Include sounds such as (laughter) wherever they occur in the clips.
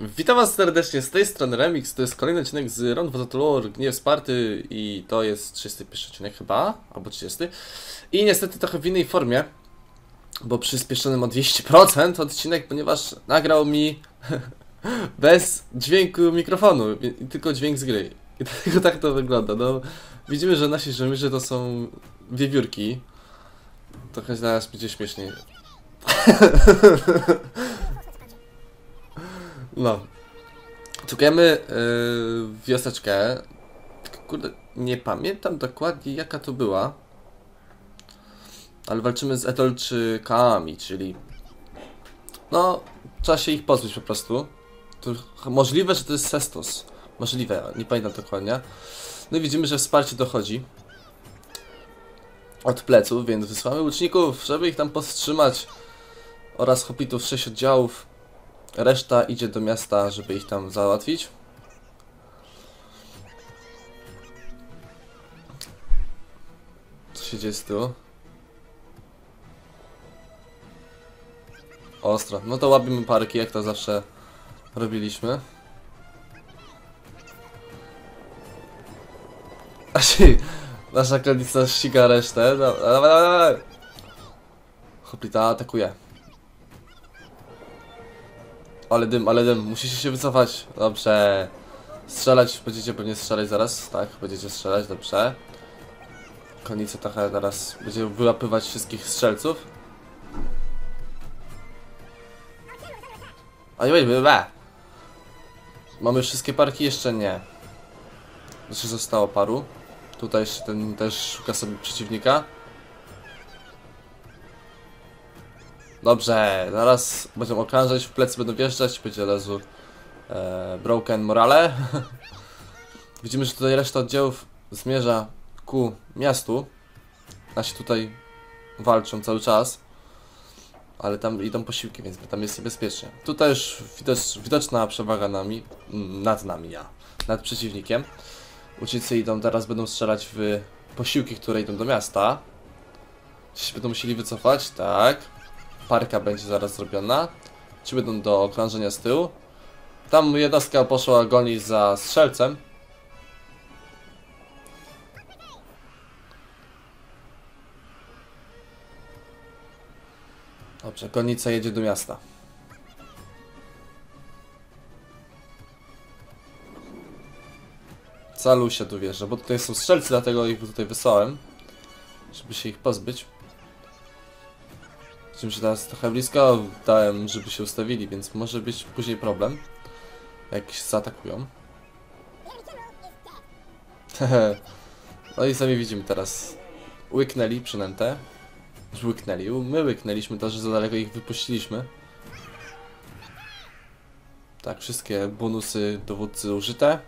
Witam was serdecznie, z tej strony Remix, to jest kolejny odcinek z Round of the Lore, Gniew Sparty i to jest 31 odcinek chyba, albo 30 i niestety trochę w innej formie, bo przyspieszonym o 200% odcinek, ponieważ nagrał mi (laughs) bez dźwięku mikrofonu, tylko dźwięk z gry. I (laughs) dlatego tak to wygląda, no. Widzimy, że nasi żołnierze to są wiewiórki, trochę zaraz będzie śmieszniej. (laughs) No. Szukamy yy, wioseczkę. Kurde, nie pamiętam dokładnie jaka to była. Ale walczymy z Etolczykami, czyli... No, trzeba się ich pozbyć po prostu. To możliwe, że to jest Sestos. Możliwe, nie pamiętam dokładnie. No i widzimy, że wsparcie dochodzi. Od pleców, więc wysłamy łuczników, żeby ich tam powstrzymać. Oraz hopitów 6 oddziałów. Reszta idzie do miasta, żeby ich tam załatwić. Co się dzieje z tyłu? Ostro. No to łapimy parki, jak to zawsze robiliśmy. Asi, nasza klanica ściga resztę. Dobra, dawaj, dawaj. Hoplita atakuje. Ale dym, ale dym, musicie się wycofać. Dobrze. Strzelać, będziecie pewnie strzelać zaraz, tak? Będziecie strzelać, dobrze. Konica trochę teraz będzie wyłapywać wszystkich strzelców. A nie będzie, be. Mamy wszystkie parki? Jeszcze nie. Znaczy zostało paru. Tutaj jeszcze ten też szuka sobie przeciwnika. Dobrze, zaraz będą okrążać, w plecy będą wjeżdżać, będzie razu e, broken morale. (laughs) Widzimy, że tutaj reszta oddziałów zmierza ku miastu. Nasi tutaj walczą cały czas. Ale tam idą posiłki, więc tam jest niebezpiecznie. Tutaj już widocz, widoczna przewaga nami, nad nami, ja, nad przeciwnikiem. Ucznicy idą, teraz będą strzelać w posiłki, które idą do miasta. Czy się będą musieli wycofać? Tak. Parka będzie zaraz zrobiona. Czy będą do okrążenia z tyłu? Tam jednostka poszła gonić za strzelcem. Dobrze, gonica jedzie do miasta. Calu się tu wjeżdża, bo tutaj są strzelcy, dlatego ich tutaj wysłałem. Żeby się ich pozbyć. Czym się teraz trochę blisko dałem, żeby się ustawili, więc może być później problem. Jak się zaatakują. no i sami widzimy teraz. Łyknęli przynętę. Łyknęli. My łyknęliśmy to, że za daleko ich wypuściliśmy. Tak, wszystkie bonusy dowódcy użyte.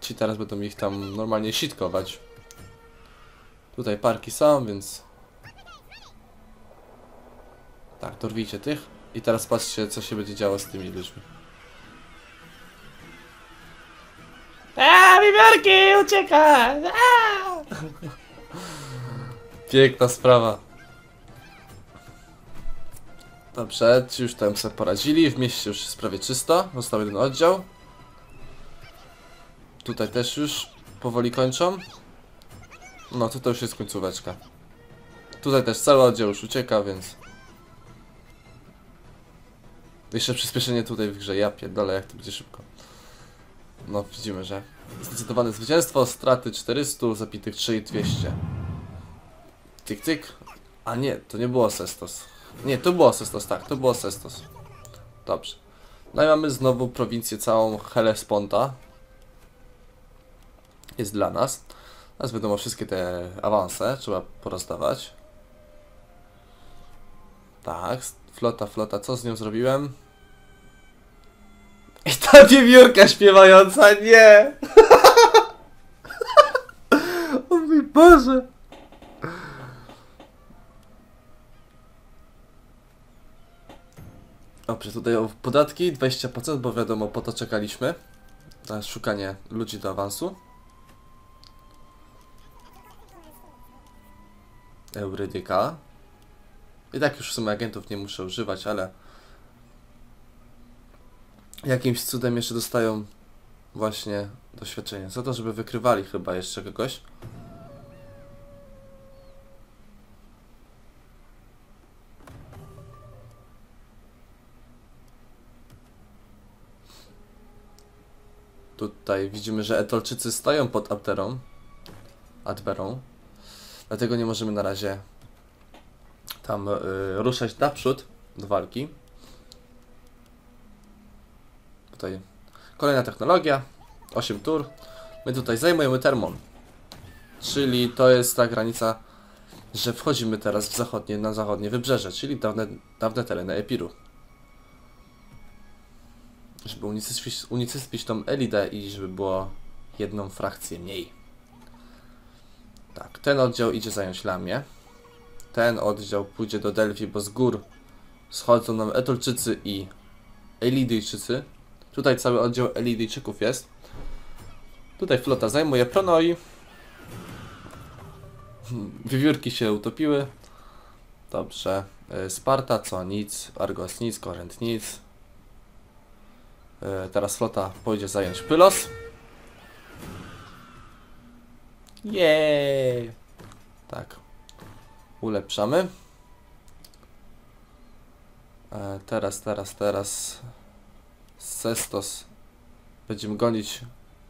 Ci teraz będą ich tam normalnie sitkować. Tutaj parki są, więc tak, dorwijcie tych. I teraz patrzcie, co się będzie działo z tymi ludźmi. Aaa, wiewiórki, ucieka! (laughs) Piękna sprawa. Dobrze, ci już tam sobie poradzili. W mieście już jest prawie czysto. Został jeden oddział. Tutaj też już powoli kończą. No, tutaj już jest końcóweczka. Tutaj też cały oddział już ucieka, więc... Jeszcze przyspieszenie tutaj w grze, ja pierdolę jak to będzie szybko. No widzimy, że zdecydowane zwycięstwo, straty 400, zapitych 3200. Tyk tyk. A nie, to nie było Sestos. Nie, to było Sestos, tak, to było Sestos. Dobrze. No i mamy znowu prowincję całą Hellesponta. Jest dla nas. Teraz wiadomo wszystkie te awanse, trzeba porozdawać. Tak, flota, flota, co z nią zrobiłem? (laughs) I ta wiewiórka śpiewająca, nie! (laughs) o mój Boże! Dobrze, tutaj podatki 20%, bo wiadomo, po to czekaliśmy. Na szukanie ludzi do awansu. Eurydyka. I tak już w sumie agentów nie muszę używać, ale jakimś cudem jeszcze dostają właśnie doświadczenie. Za to, żeby wykrywali chyba jeszcze kogoś. Tutaj widzimy, że Etolczycy stoją pod Abderą. Adberą. Dlatego nie możemy na razie tam y, ruszać naprzód do walki. Tutaj kolejna technologia. 8 tur. My tutaj zajmujemy Termon. Czyli to jest ta granica, że wchodzimy teraz w zachodnie, na zachodnie wybrzeże, czyli dawne, dawne tereny Epiru. Żeby unicestwić, unicestwić tą Elidę i żeby było jedną frakcję mniej. Tak, ten oddział idzie zająć Lamię. Ten oddział pójdzie do Delphi, bo z gór schodzą nam Etolczycy i Elidyjczycy. Tutaj cały oddział Elidyjczyków jest. Tutaj flota zajmuje Pronoi. Hmm, Wiewiórki się utopiły. Dobrze. E, Sparta, co nic. Argos nic, Korent nic. E, Teraz flota pójdzie zająć Pylos. Jej! Tak. Ulepszamy. E, Teraz, teraz, teraz. Sestos. Będziemy gonić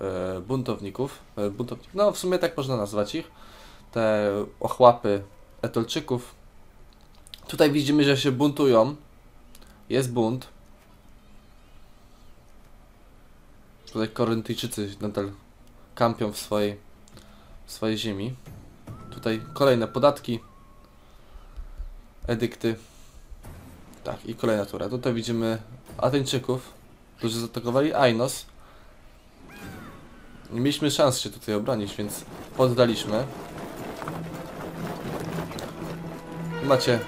e, buntowników. E, buntowników. No, w sumie tak można nazwać ich. Te ochłapy Etolczyków. Tutaj widzimy, że się buntują. Jest bunt. Tutaj Koryntyjczycy nadal kampią w swojej, w swojej ziemi. Tutaj kolejne podatki. Edykty. Tak, i kolejna tura. Tutaj widzimy Ateńczyków, którzy zaatakowali Ainos. Nie mieliśmy szans się tutaj obronić, więc poddaliśmy. Macie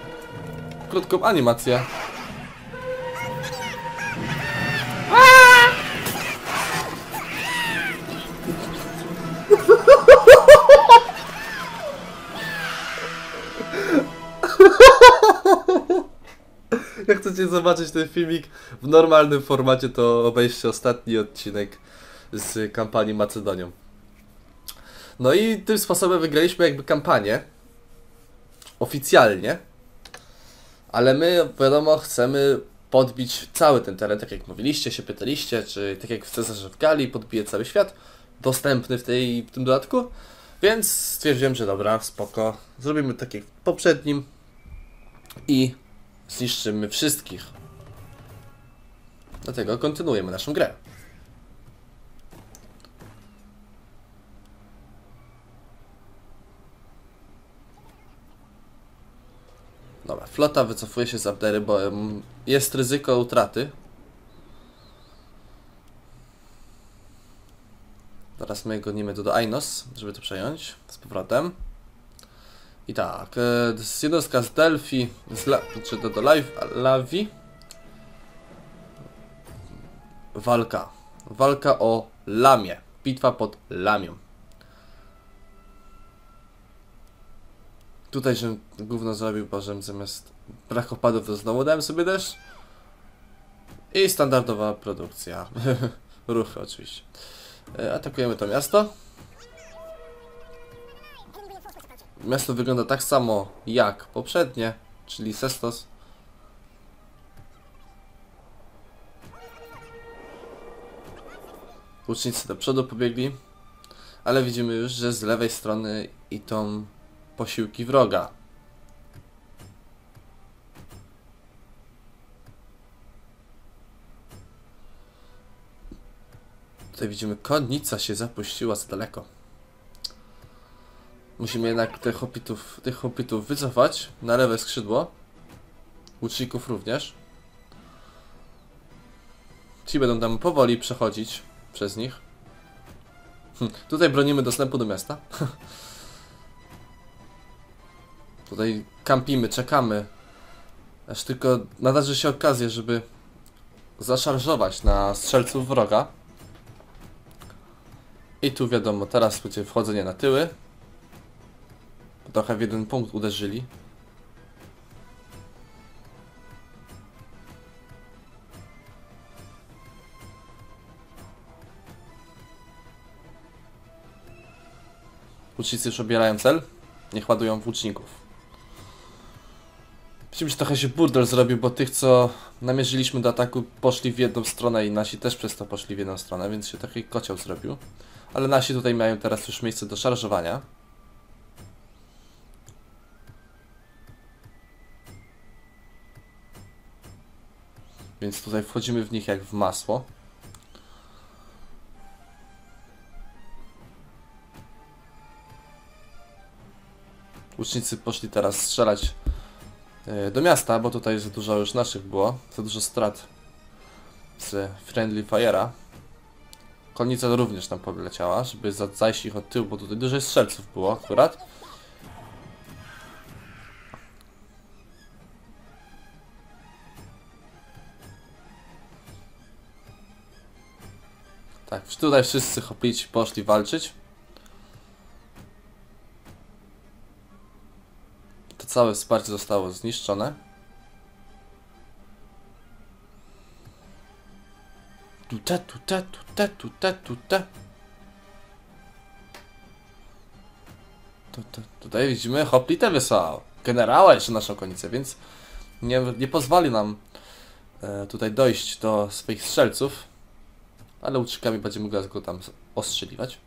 krótką animację. (laughs) (laughs) Jak chcecie zobaczyć ten filmik w normalnym formacie, to obejrzcie ostatni odcinek z kampanii Macedonią. No i tym sposobem wygraliśmy jakby kampanię. Oficjalnie. Ale my, wiadomo, chcemy podbić cały ten teren, tak jak mówiliście, się pytaliście, czy tak jak w Cezarze w Galii podbije cały świat, dostępny w, tej, w tym dodatku. Więc stwierdziłem, że dobra, spoko, zrobimy tak jak w poprzednim i zniszczymy wszystkich. Dlatego kontynuujemy naszą grę. Dobra, flota wycofuje się z Abdery, bo jest ryzyko utraty. Teraz my gonimy tu do Ainos, żeby to przejąć z powrotem. I tak, e, jednostka z Delphi, z La, czy to do Live, Lavi. Walka. Walka o Lamię. Bitwa pod Lamią. Tutaj, żebym gówno zrobił, bo żebym zamiast brakopadów to znowu dałem sobie deszcz. I standardowa produkcja. (laughs) Ruchy oczywiście. E, Atakujemy to miasto. Miasto wygląda tak samo jak poprzednie, czyli Sestos. Łucznicy do przodu pobiegli, ale widzimy już, że z lewej strony idą posiłki wroga. Tutaj widzimy, konnica się zapuściła za daleko. Musimy jednak tych hopitów, tych hopitów wycofać na lewe skrzydło. Łuczników również. Ci będą tam powoli przechodzić przez nich. Hm, Tutaj bronimy dostępu do miasta. (laughs) Tutaj kampimy, czekamy. Aż tylko nadarzy się okazję, żeby zaszarżować na strzelców wroga. I tu wiadomo, teraz będzie wchodzenie na tyły trochę w jeden punkt uderzyli. Łucznicy już obierają cel. Niech ładują włóczników. Widzimy, że trochę się burdel zrobił, bo tych, co namierzyliśmy do ataku, poszli w jedną stronę i nasi też przez to poszli w jedną stronę, więc się taki kocioł zrobił. Ale nasi tutaj mają teraz już miejsce do szarżowania. Więc tutaj wchodzimy w nich jak w masło. Łucznicy poszli teraz strzelać e, do miasta, bo tutaj za dużo już naszych było, za dużo strat z Friendly Fire'a. Konnica również tam poleciała, żeby za- zajść ich od tyłu, bo tutaj dużo strzelców było akurat. Tutaj wszyscy hoplici poszli walczyć. To całe wsparcie zostało zniszczone. Tute, tute, tute, tute, tute. Tu- tu- Tutaj widzimy hoplitę wysłał. Generała jeszcze naszą konicę, więc nie, nie pozwoli nam e, tutaj dojść do swoich strzelców. Ale łuczykami będziemy go go tam ostrzeliwać.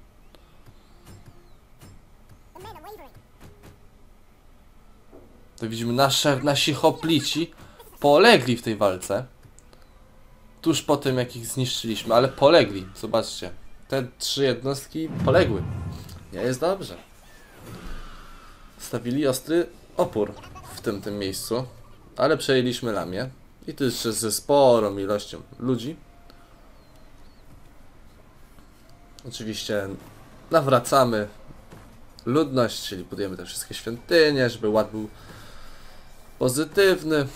To widzimy nasze, nasi hoplici polegli w tej walce. Tuż po tym jak ich zniszczyliśmy, ale polegli. Zobaczcie. Te trzy jednostki poległy. Nie jest dobrze. Stawili ostry opór w tym, tym miejscu, ale przejęliśmy lamię. I to jeszcze ze sporą ilością ludzi. Oczywiście nawracamy ludność, czyli budujemy te wszystkie świątynie, żeby ład był pozytywny.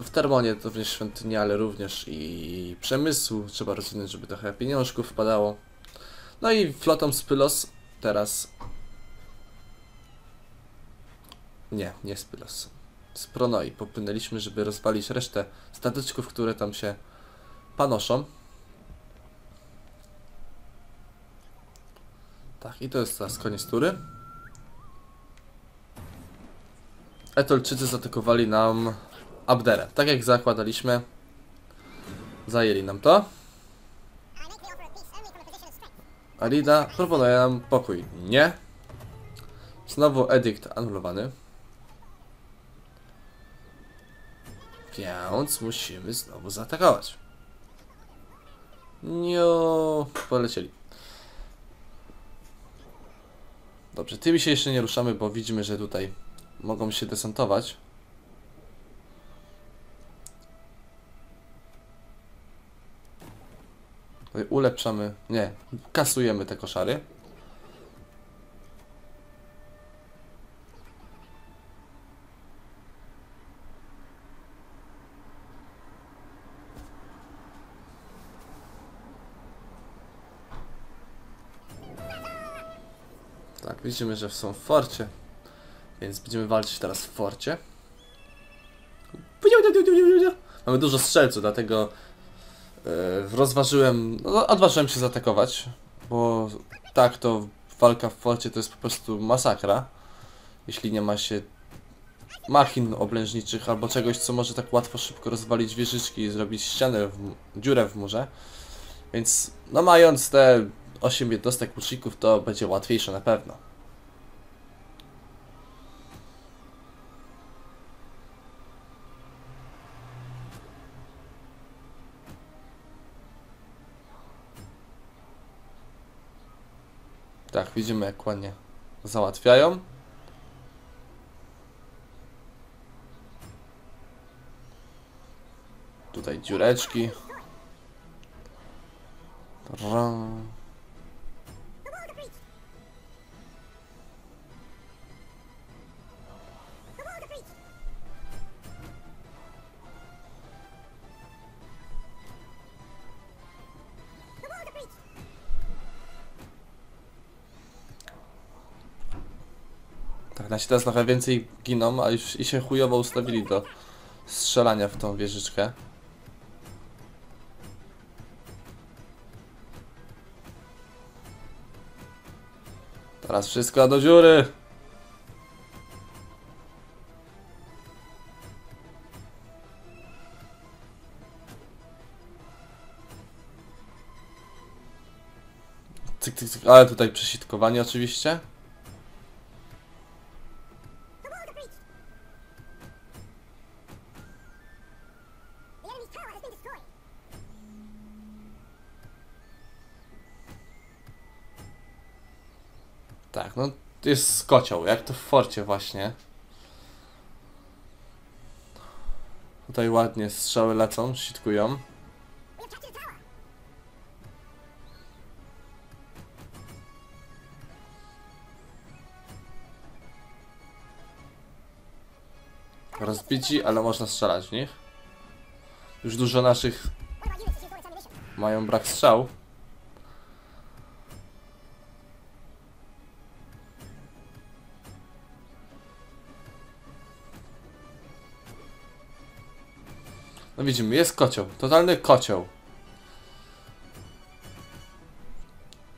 W Termonie to również świątynie, ale również i przemysłu. Trzeba rozwinąć, żeby trochę pieniążków wpadało. No i flotą z Pylos teraz... Nie, nie z Pylos. Z Pronoi popłynęliśmy, żeby rozwalić resztę stateczków, które tam się panoszą. Tak, i to jest teraz koniec tury. Etolczycy zaatakowali nam Abderę. Tak jak zakładaliśmy, zajęli nam to. Alida proponuje nam pokój. Nie. Znowu edikt anulowany. Więc musimy znowu zaatakować. Nie, polecieli. Dobrze, tymi się jeszcze nie ruszamy, bo widzimy, że tutaj mogą się desantować. Ulepszamy, nie, kasujemy te koszary. Tak, widzimy, że są w forcie, więc będziemy walczyć teraz w forcie. Mamy dużo strzelców, dlatego e, rozważyłem, no, odważyłem się zaatakować, bo tak to walka w forcie to jest po prostu masakra, jeśli nie ma się machin oblężniczych albo czegoś, co może tak łatwo, szybko rozwalić wieżyczki i zrobić ścianę, w, dziurę w murze. Więc no mając te 8 jednostek łuczników to będzie łatwiejsze na pewno. Tak, widzimy jak ładnie załatwiają. Tutaj dziureczki. Nasi teraz trochę więcej giną, a już i się chujowo ustawili do strzelania w tą wieżyczkę. Teraz wszystko do dziury. Cyk, cyk, cyk. Ale tutaj przesitkowanie oczywiście. No jest kocioł, jak to w forcie właśnie. Tutaj ładnie strzały lecą, sitkują. Rozbici, ale można strzelać w nich. Już dużo naszych mają brak strzał. No widzimy, jest kocioł. Totalny kocioł.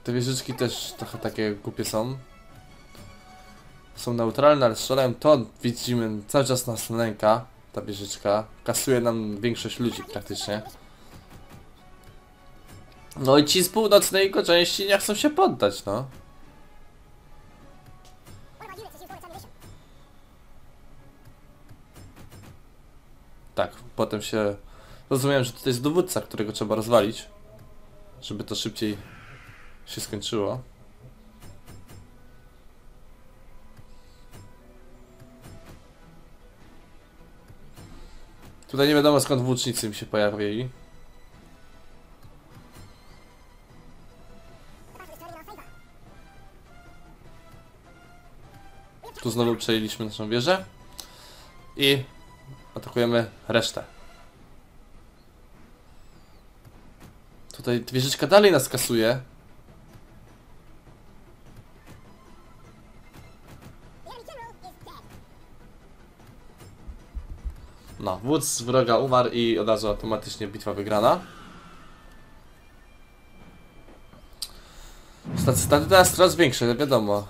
Te wieżyczki też trochę takie głupie są. Są neutralne, ale strzelają to widzimy cały czas nas nęka. Ta wieżyczka. Kasuje nam większość ludzi praktycznie. No i ci z północnej jego części nie chcą się poddać, no. Tak, potem się... Rozumiem, że tutaj jest dowódca, którego trzeba rozwalić. Żeby to szybciej się skończyło. Tutaj nie wiadomo skąd włócznicy mi się pojawili. Tu znowu przejęliśmy naszą wieżę. I atakujemy resztę. Tutaj wieżyczka dalej nas kasuje. No, wódz wroga umarł i od razu automatycznie bitwa wygrana. Staty teraz coraz większe, wiadomo.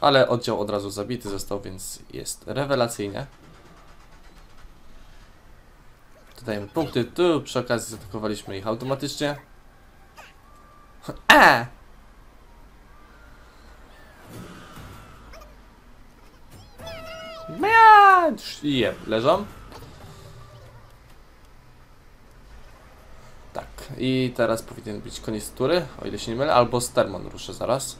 Ale oddział od razu zabity został, więc jest rewelacyjnie. Dodajemy punkty. Tu przy okazji zaatakowaliśmy ich automatycznie. A! Miacz! I leżą. Tak, i teraz powinien być koniec tury, o ile się nie mylę, albo Stermon ruszę zaraz.